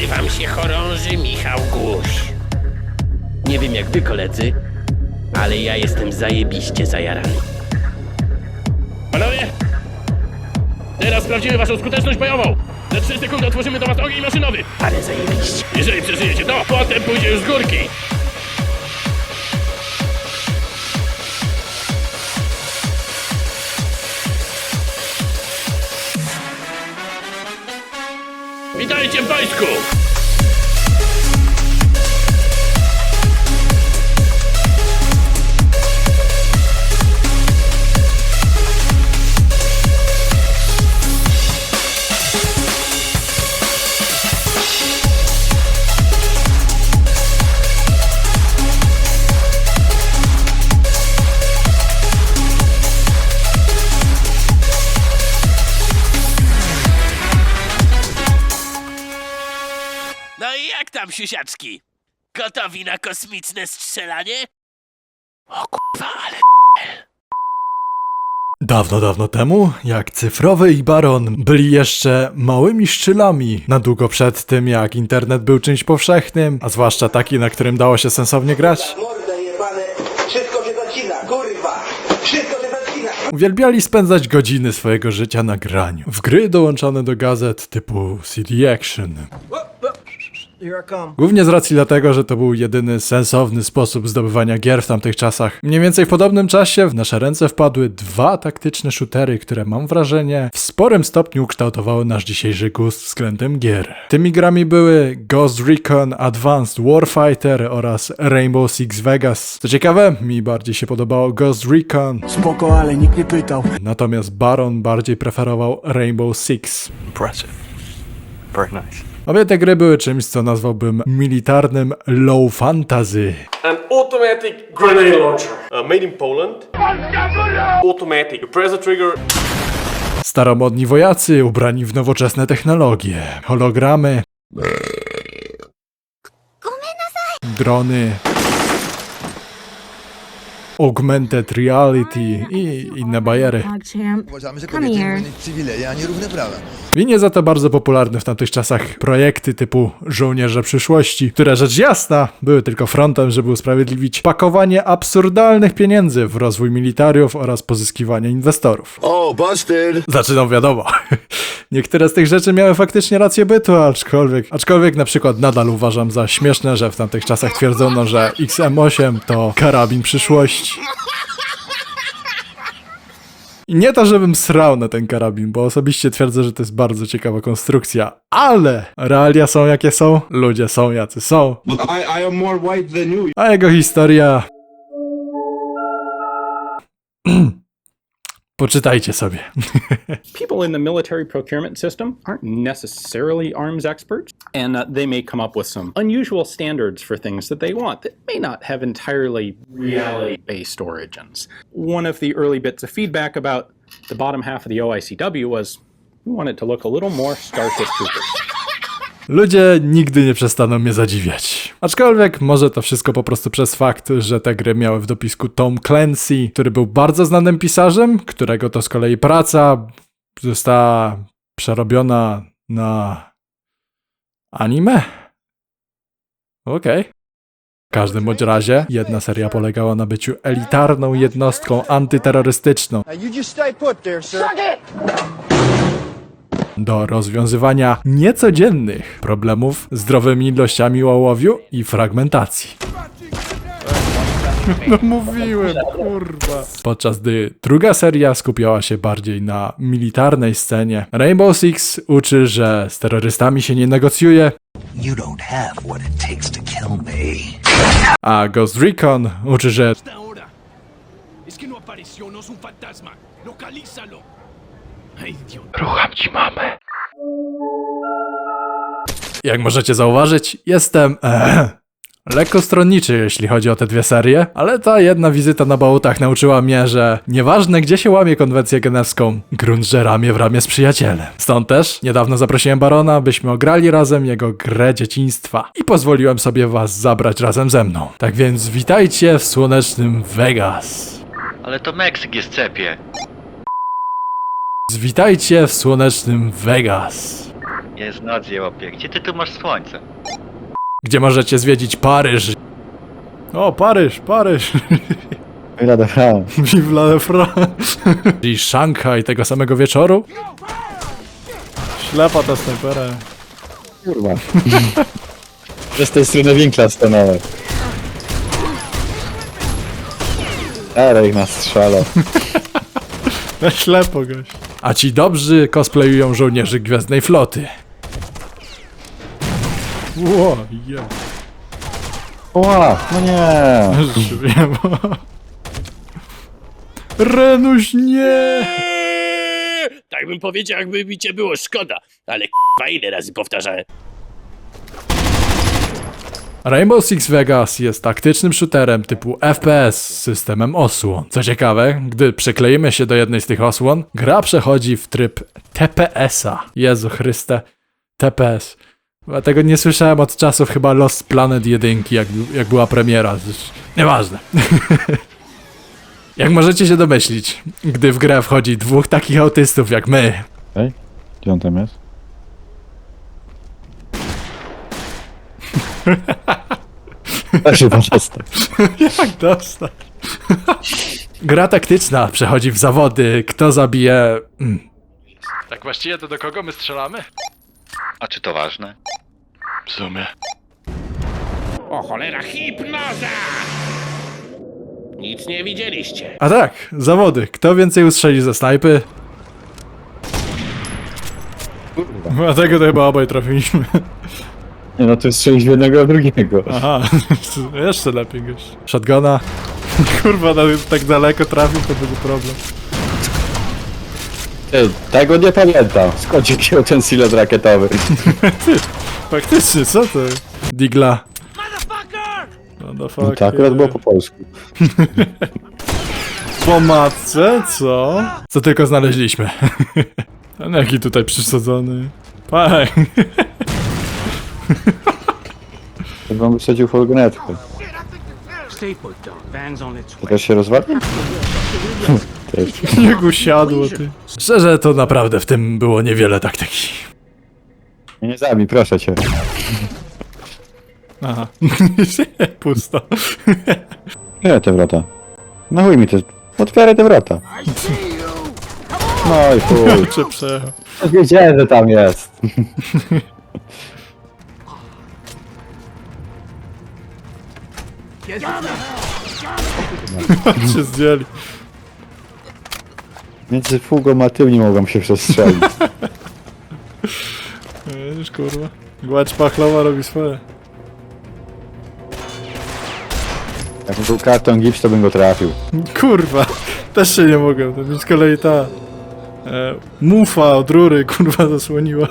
Nazywam się chorąży Michał Guś. Nie wiem jak wy koledzy, ale ja jestem zajebiście zajarany. Panowie! Teraz sprawdzimy waszą skuteczność bojową! Za 3 sekundy otworzymy do was ogień maszynowy! Ale zajebiście. Jeżeli przeżyjecie to, potem pójdzie już z górki! Witajcie w wojsku! Siusiaczki? Gotowi na kosmiczne strzelanie? O kurwa, ale Dawno, dawno temu, jak Cyfrowy i Baron byli jeszcze małymi szczylami, na długo przed tym, jak internet był czymś powszechnym, a zwłaszcza taki, na którym dało się sensownie grać, Mordę jebane, wszystko się zacina, kurwa! Wszystko się zacina! uwielbiali spędzać godziny swojego życia na graniu. W gry dołączone do gazet typu CD Action. Głównie z racji dlatego, że to był jedyny sensowny sposób zdobywania gier w tamtych czasach. Mniej więcej w podobnym czasie w nasze ręce wpadły dwa taktyczne shootery, które mam wrażenie w sporym stopniu ukształtowały nasz dzisiejszy gust względem gier. Tymi grami były Ghost Recon Advanced Warfighter oraz Rainbow Six Vegas. Co ciekawe, mi bardziej się podobało Ghost Recon, Spoko, ale nikt nie pytał. natomiast Baron bardziej preferował Rainbow Six. Impressive. Very nice. Obie te gry były czymś, co nazwałbym militarnym low fantasy. An automatic grenade launcher. Uh, made in Poland. Automatic. You press the trigger. Staromodni wojacy ubrani w nowoczesne technologie, hologramy, drony, augmented reality i inne bajery. Uważamy, że Come kobiety here. powinny mieć przywileje, a nie równe prawa. Winie za to bardzo popularne w tamtych czasach projekty typu Żołnierze Przyszłości, które rzecz jasna były tylko frontem, żeby usprawiedliwić pakowanie absurdalnych pieniędzy w rozwój militariów oraz pozyskiwanie inwestorów. O, busted! Znaczy, no wiadomo. Niektóre z tych rzeczy miały faktycznie rację bytu, aczkolwiek, aczkolwiek na przykład nadal uważam za śmieszne, że w tamtych czasach twierdzono, że XM8 to karabin przyszłości. I nie to, żebym srał na ten karabin, bo osobiście twierdzę, że to jest bardzo ciekawa konstrukcja, ale realia są jakie są, ludzie są jacy są, I, I am more white than you. a jego historia... Poczytajcie sobie. people in the military procurement system aren't necessarily arms experts, and uh, they may come up with some unusual standards for things that they want that may not have entirely reality based origins. One of the early bits of feedback about the bottom half of the OICW was we want it to look a little more Starship Troopers. Ludzie nigdy nie przestaną mnie zadziwiać. Aczkolwiek może to wszystko po prostu przez fakt, że te gry miały w dopisku Tom Clancy, który był bardzo znanym pisarzem, którego to z kolei praca została przerobiona na anime? Okej. W każdym bądź razie jedna seria polegała na byciu elitarną jednostką antyterrorystyczną. You just stay put there, sir. Do rozwiązywania niecodziennych problemów z zdrowymi ilościami ołowiu i fragmentacji. No mówiłem, kurwa. Podczas gdy druga seria skupiała się bardziej na militarnej scenie, Rainbow Six uczy, że z terrorystami się nie negocjuje, You don't have what it takes to kill me. a Ghost Recon uczy, że No. Localízalo. Ay, Dios. Jak możecie zauważyć, jestem e, lekko stronniczy, jeśli chodzi o te dwie serie, ale ta jedna wizyta na bałutach nauczyła mnie, że nieważne gdzie się łamie konwencję genewską, grunt że ramię w ramię z przyjacielem. Stąd też niedawno zaprosiłem Barona, byśmy ograli razem jego grę dzieciństwa i pozwoliłem sobie was zabrać razem ze mną. Tak więc witajcie w słonecznym Vegas. Ale to Meksyk jest cepie. Witajcie w słonecznym Vegas. Jest noc, jełopie. Gdzie ty tu masz słońce? Gdzie możecie zwiedzić Paryż. O, Paryż, Paryż. Ile de France. Vive la France. I Szanghaj tego samego wieczoru? Ślepa ta snajpera. Kurwa. Z tej strony winkla stanąłem. Ale ich nas strzelał. Na ślepo gość. A ci dobrzy cosplayują żołnierzy Gwiezdnej Floty. Ło, je. Ła, no nie. Żyjemy. Renuś, nie! Tak bym powiedział, jakby mi cię było szkoda. Ale k***a, ile razy powtarzałem? Rainbow Six Vegas jest taktycznym shooterem typu FPS z systemem osłon. Co ciekawe, gdy przykleimy się do jednej z tych osłon, gra przechodzi w tryb TPS-a. Jezu Chryste, TPS. Tego nie słyszałem od czasów chyba Lost Planet 1, jak, jak była premiera. Nieważne. jak możecie się domyślić, gdy w grę wchodzi dwóch takich autystów jak my, Ej, gdzie on tam jest? Da się pan dostać. Jak dostać? Gra taktyczna przechodzi w zawody, kto zabije... Mm. Tak właściwie to do kogo my strzelamy? A czy to ważne? W sumie. O cholera, hipnoza! Nic nie widzieliście. A tak, zawody. Kto więcej ustrzeli ze snajpy? Dlatego to chyba obaj trafiliśmy. Nie no, to jest strzelić w jednego, a drugiego. Aha, jeszcze lepiej gość. Shotguna. Kurwa, no, tak daleko trafił, to będzie problem. Ty, tego nie pamiętam. Skąd się wziął ten silos rakietowy? Faktycznie, co to? Digla. No to akurat było po polsku. Po matce, co? Co tylko znaleźliśmy. Ten jaki tutaj przysadzony. Paj. To wam wysadził furgonetkę. Stay put, dog. Van's on its To way. też się rozwadnia? Też. Jak usiadło, ty. Szczerze, to naprawdę w tym było niewiele taktyki. Nie, zabij, proszę cię. Aha. Pusto. Nie, te wrota. No chuj mi te... Otwieraj te wrota. No i chuj. Przejechał. Wiedziałem, że tam jest. Się zdjęli. Między fugą a tym nie mogłem się przestrzelić. Widzisz, kurwa. Głacz pachlowa robi swoje. Jak był karton gips, to bym go trafił. Kurwa. Też się nie mogę. To z kolei ta... E, mufa od rury, kurwa, zasłoniła.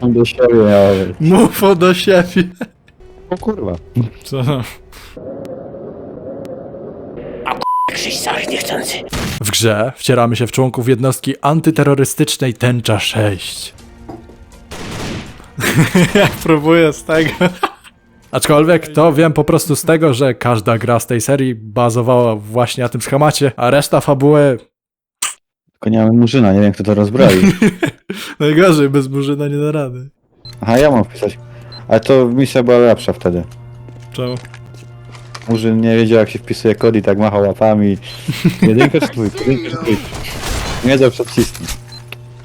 On do siebie miał. Mufo do siebie. O kurwa. Co Sach niechcący. W grze wcieramy się w członków jednostki antyterrorystycznej Tęcza 6. Jak próbuję z tego. Aczkolwiek to wiem po prostu z tego, że każda gra z tej serii bazowała właśnie na tym schemacie, a reszta fabuły Tylko nie mamy murzyna, nie wiem kto to rozbroił. najgorzej, bez murzyna nie da rady. Aha, ja mam wpisać. Ale to misja była lepsza wtedy. Czemu? Murzyn nie wiedział jak się wpisuje kod i tak machał łapami. Jedynkę czy dwójkę? Jedynkę czy dwójkę? Nie wiedział co wcisnąć.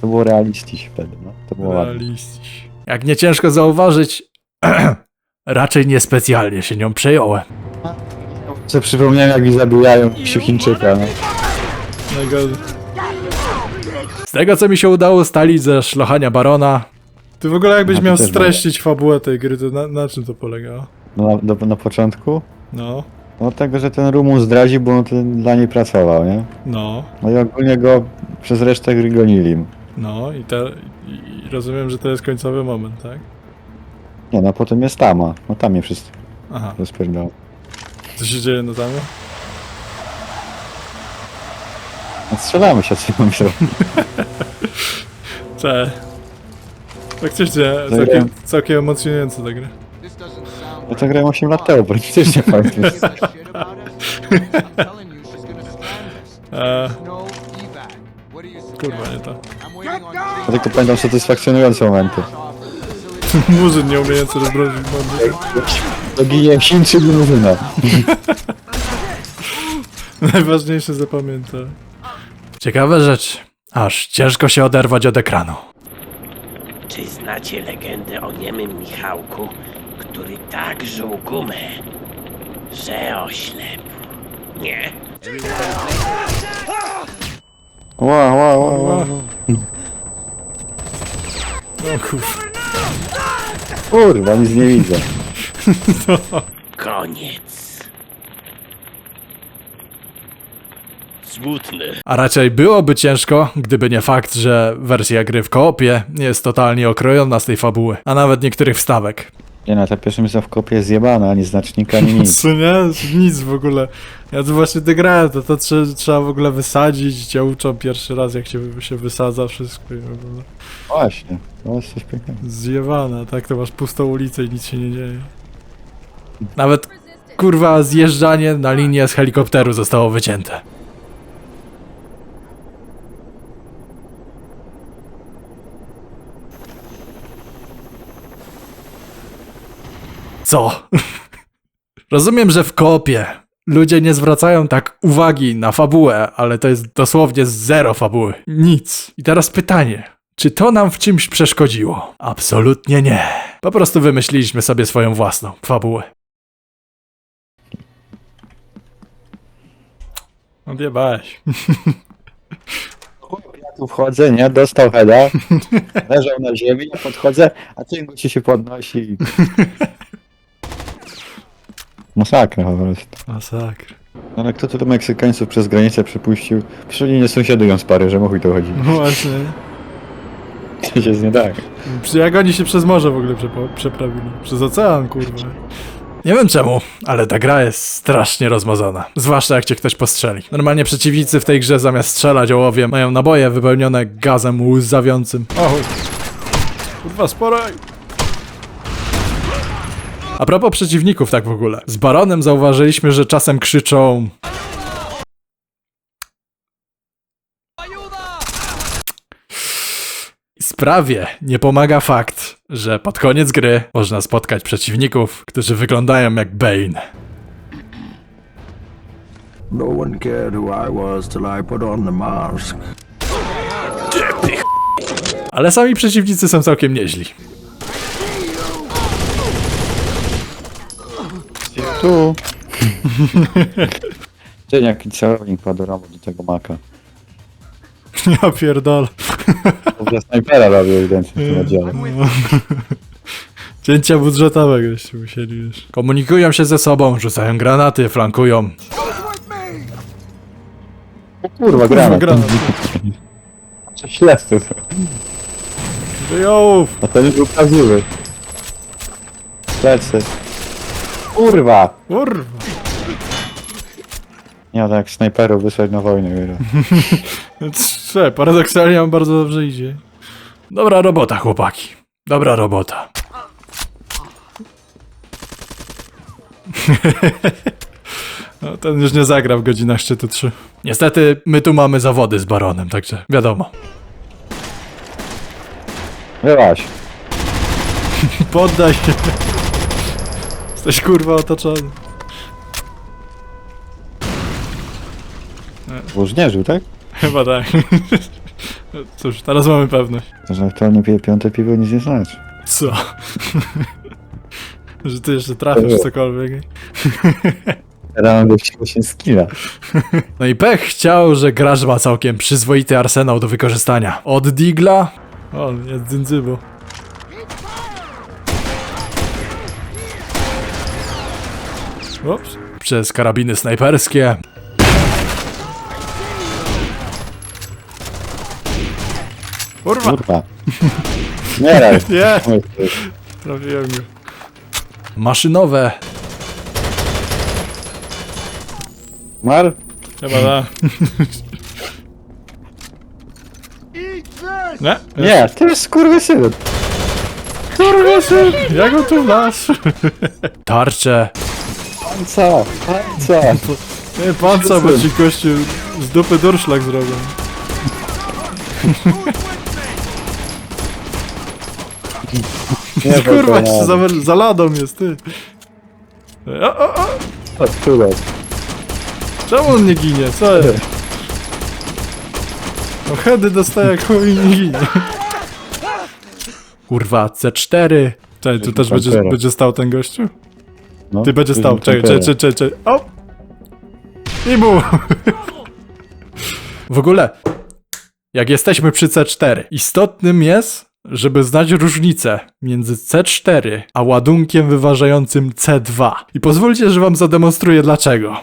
To było realistycznie wtedy, no. To było ładne. Realistyś. Jak nie ciężko zauważyć, raczej niespecjalnie się nią przejąłem. Co przypomniałem jak mi zabijają Chińczyka, no. Najgorzej. Z tego co mi się udało ustalić ze szlochania barona. Ty w ogóle jakbyś A, to miał też streścić fabułę tej gry, to na, na czym to polegało? no na, do, na początku? No, No tego, że ten Rumun zdradził, bo on ten dla niej pracował, nie? no, No i ogólnie go przez resztę gry gonili. no i, te, i, i rozumiem, że to jest końcowy moment, tak? Nie, no potem jest Tama. No tam mnie wszyscy Aha, rozpierdolą. co się dzieje na tamie? No strzelamy się, co mam zrobić. Cześć. Faktycznie, Zagrałem. całkiem, całkiem emocjonujące ta gra. Ja to grałem 8 lat temu, praktycznie pamiętam. Eee, kurwa, nie to. Ja tylko pamiętam satysfakcjonujące momenty. Murzyn nieumiejący rozbroić bomby. To ginie Chińczyk i Murzyna. Najważniejsze zapamiętać. Ciekawa rzecz. Aż ciężko się oderwać od ekranu. Czy znacie legendę o niemym Michałku, który tak żuł gumę, że oślepł? Nie? Ła, ła, ła, ła. O kurwa. Kurwa, nic nie widzę. Koniec. Smutny. A raczej byłoby ciężko, gdyby nie fakt, że wersja gry w koopie jest totalnie okrojona z tej fabuły, a nawet niektórych wstawek. Nie no, ta pierwsza misja w kopie jest zjebana, ani znacznika, ani nic. Co nie? Nic w ogóle. Ja tu właśnie grałem, to, to trze- trzeba w ogóle wysadzić, cię uczą pierwszy raz jak się, się wysadza wszystko i w ogóle. Właśnie, to jest coś pięknego. Zjewana, tak? To masz pustą ulicę i nic się nie dzieje. Nawet, kurwa, zjeżdżanie na linię z helikopteru zostało wycięte. Co? Rozumiem, że w koopie ludzie nie zwracają tak uwagi na fabułę, ale to jest dosłownie zero fabuły. Nic. I teraz pytanie. Czy to nam w czymś przeszkodziło? Absolutnie nie. Po prostu wymyśliliśmy sobie swoją własną fabułę. Odjebałeś. Ja tu wchodzę, nie? Dostał heada, leżał na ziemi, podchodzę, a ten gości się podnosi. Masakra po prostu. Masakra. Ale kto tu do Meksykańców przez granicę przepuścił? Przecież oni nie sąsiadują z Paryżem, o chuj to chodzi. No właśnie. To jest nie tak. Przy- Jak oni się przez morze w ogóle przepo- przeprawili? Przez ocean, kurwa. Nie wiem czemu, ale ta gra jest strasznie rozmazana. Zwłaszcza jak cię ktoś postrzeli. Normalnie przeciwnicy w tej grze zamiast strzelać ołowiem mają naboje wypełnione gazem łzawiącym. O, chuj. kurwa, sporaj. A propos przeciwników tak w ogóle. Z Baronem zauważyliśmy, że czasem krzyczą... Sprawie nie pomaga fakt, że pod koniec gry można spotkać przeciwników, którzy wyglądają jak Bane. No one cared who I was till I put on the mask. Ale sami przeciwnicy są całkiem nieźli. Tu. Dzień jaki celownik padoramo do tego maka. Ja pierdolę. To snajpera robię ewidentnie w tym oddziale. Cięcia budżetowe goście musieli już. Komunikują się ze sobą, rzucają granaty, flankują. O kurwa, granat. granat. Śledztwo. Wyjął! A ten już był prawdziwy. Plecy. Kurwa! Kurwa. Nie, tak snajperów wysłać na wojnę. Wiele. Trze, paradoksalnie nam bardzo dobrze idzie. Dobra robota, chłopaki. Dobra robota. No, ten już nie zagra w godzinach szczytu 3. Niestety, my tu mamy zawody z Baronem, także wiadomo. Wyłaś. Poddaj się. Jesteś kurwa otoczony. Bo nie żył, tak? Chyba tak. Cóż, teraz mamy pewność. To, że aktualnie pije piąte piwo nic nie znaczy. Co? Że ty jeszcze trafisz w cokolwiek. Teraz mam gościło się skilla. No i pech chciał, że gracz ma całkiem przyzwoity arsenał do wykorzystania. Od Digla... O, jest Dzyndzybo. Ups. Przez karabiny snajperskie. Kurwa, Kurwa. Nie raj. nie, trafiłem go. Maszynowe. Mar? Chyba da. Nie? Nie, to jest skurwysyn. Kurwa syn, jak on tu wlasz? Tarcze. Co? Co? Nie, panca, bo ci kościół z dupy durszlak zrobią. Nie, Kurwa, jeszcze za, za ladą jest, ty. O, o, o. Odczułem. Czemu on nie ginie? Co jest? No hedy dostaje chuj i nie ginie. Kurwa, C4. Czekaj, tu też będzie, Pantera. będzie stał ten gościu? No, Ty będzie stał, czekaj, czekaj, czekaj, czekaj, czekaj. O! I mu! W ogóle, jak jesteśmy przy C4, istotnym jest, żeby znać różnicę między C4 a ładunkiem wyważającym C2. I pozwólcie, że wam zademonstruję dlaczego.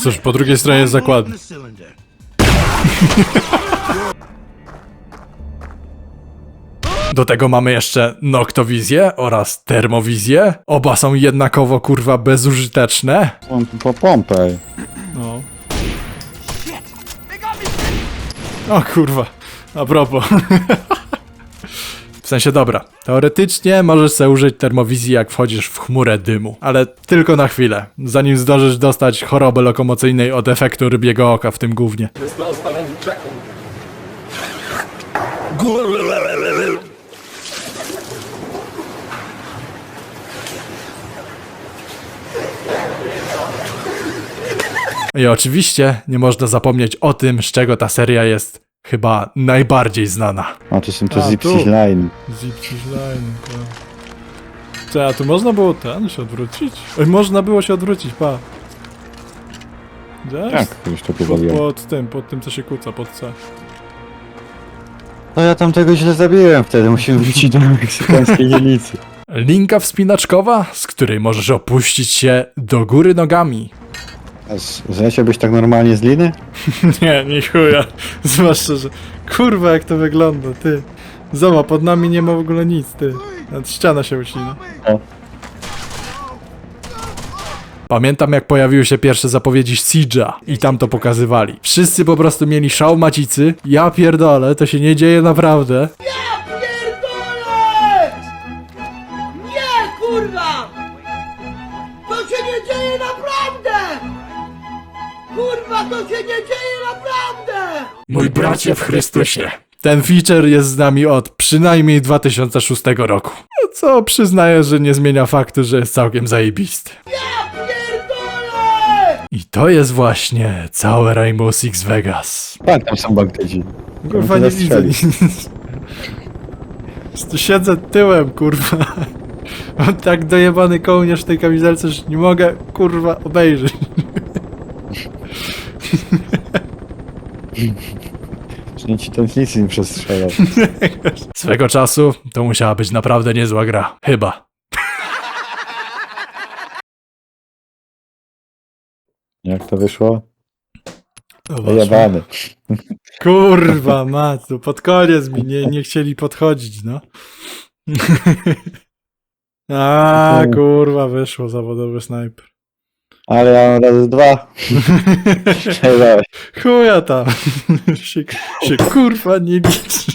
Cóż, po drugiej stronie jest zakładnik. Do tego mamy jeszcze noktowizję oraz termowizję. Oba są jednakowo kurwa bezużyteczne. Mam tu po pompę. No. O kurwa, a propos. W sensie dobra, teoretycznie możesz sobie użyć termowizji jak wchodzisz w chmurę dymu, ale tylko na chwilę, zanim zdążysz dostać choroby lokomocyjnej od efektu rybiego oka w tym gównie. I oczywiście nie można zapomnieć o tym, z czego ta seria jest chyba najbardziej znana. A to są A, te tu. Zipsy Line. Zipsi's Line, Co, a tu można było ten się odwrócić? Oj, można było się odwrócić, pa. Widziałeś? Jak już to Pod, pod tym, pod tym co się kłóca, pod C. No ja tam tego źle zabiłem wtedy, musimy wrócić do meksykańskiej dzielnicy. Linka wspinaczkowa, z której możesz opuścić się do góry nogami. Zleciałbyś tak normalnie z liny? Nie, nie chuja. Zwłaszcza, że kurwa jak to wygląda, ty. Zobacz, pod nami nie ma w ogóle nic, ty. Nawet ściana się ucina. O. Pamiętam jak pojawiły się pierwsze zapowiedzi Siege'a i tam to pokazywali. Wszyscy po prostu mieli szał macicy. Ja pierdolę, to się nie dzieje naprawdę. Kurwa, to się nie dzieje naprawdę! Mój bracie w Chrystusie. Ten feature jest z nami od przynajmniej 2006 roku. Co przyznaję, że nie zmienia faktu, że jest całkiem zajebisty. Pierdolę! I to jest właśnie całe Rainbow Six Vegas. Tak, tam są bagdedzi. Kurwa, nie widzę nic. Tu siedzę tyłem, kurwa. Mam tak dojebany kołnierz w tej kamizelce, że nie mogę, kurwa, obejrzeć. Że ci ten nic nie przestrzelał. Swego czasu to musiała być naprawdę niezła gra. Chyba. Jak to wyszło? Zajebany. Kurwa, to pod koniec mi nie, nie chcieli podchodzić, no. A, kurwa, wyszło zawodowy snajper. Ale ja mam razy dwa. Zajebałeś. Chuja tam. się, się kurwa nie liczy.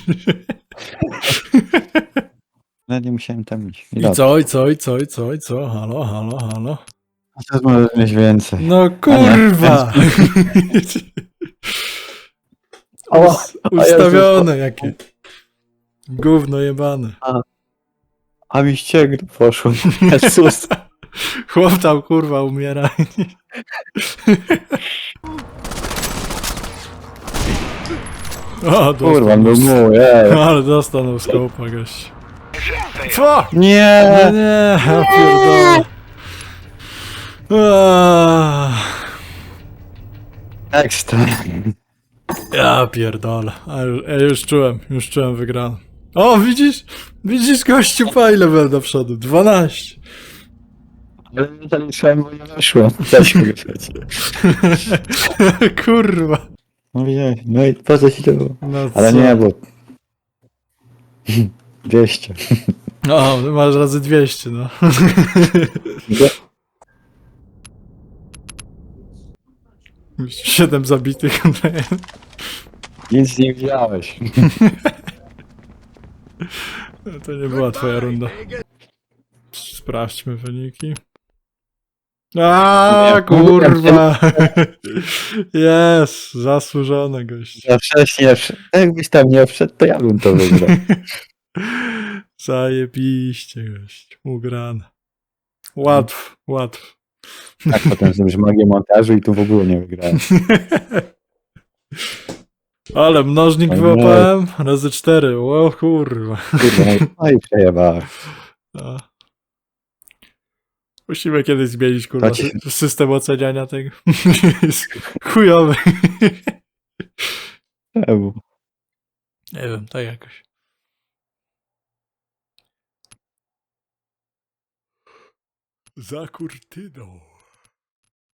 No nie musiałem tam iść. I co, i co, i co, i co, i co? Halo, halo, halo. A teraz możesz mieć więcej. No kurwa! Us- Ustawione jakie. Gówno jebane. A mi ścięgno poszło. Jezus. Chłop tam kurwa umiera. O, Kurwa, no dostał. mu, ej. Ale dostanął skopa gość. Co? Nie! No nie, ja pierdolę. Ah, Ekstra. Ja pierdolę. A już, ja już czułem, już czułem wygraną. O, widzisz? Widzisz gościu pa ile będę do przodu? 12. Ale zaliczyłem, bo nie weszło. Też mogę. Kurwa. No widziałeś, no i po co ci to było? No Ale co? nie, bo... 200. O, masz razy 200, no. Siedem zabitych. Nic nie widziałeś. To nie była twoja runda. Sprawdźmy wyniki. A kurwa. Jest, zasłużone gość. Za wcześnie, jakbyś tam nie wszedł, to ja bym to wygrał. Zajebiście gość. Ugrane. Łatw, łatw. Tak, potem zrobisz magię montażu i tu w ogóle nie wygrałem. Ale mnożnik Oj, wyłapałem razy cztery. O kurwa. Kurde, no no i przejebałem. Musimy kiedyś zmienić kurwa system oceniania tego. Jest chujowy. Czemu? Nie wiem, tak jakoś. Za kurtyną.